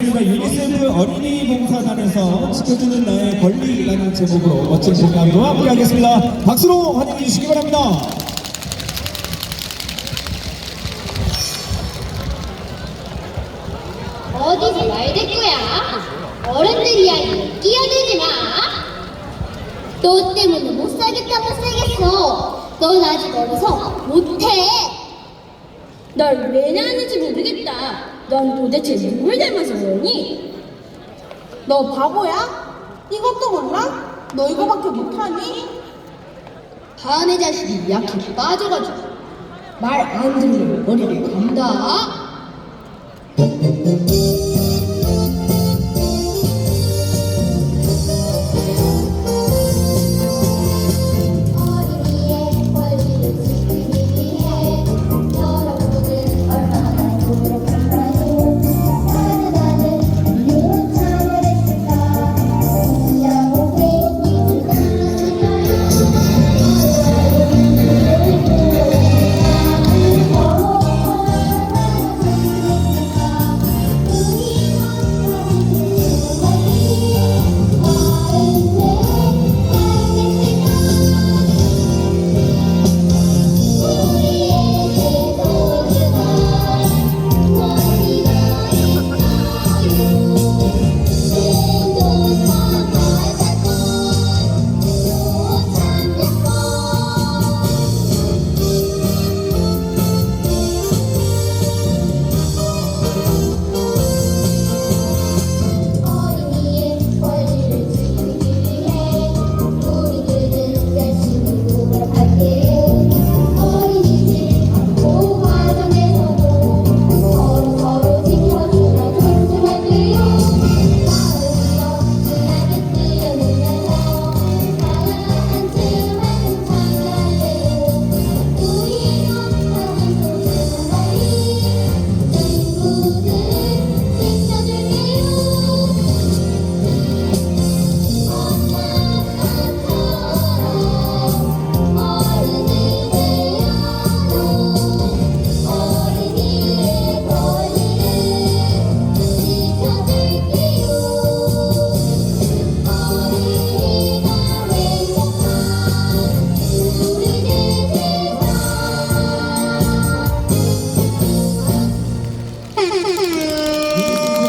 저희가 유니세프 어린이 봉사단에서 지켜주는 나의 권리라는 제목으로 멋진 공연과 함께하겠습니다. 박수로 환영해 주시기 바랍니다. 어디서 말대꾸야? 어른들 이야 끼어들지 마. 너 때문에 못 살겠다 못 살겠어. 넌 아직 어려서 못해. 널왜 낳았는지 모르겠다. 넌 도대체 누굴 닮아서 그러니? 너 바보야? 이것도 몰라? 너 이거밖에 못하니? 다음의 자식이 약해 빠져가지고 말 안 듣는 머리를 감다.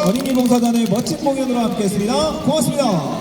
어린이 봉사단의 멋진 공연으로 함께했습니다. 고맙습니다.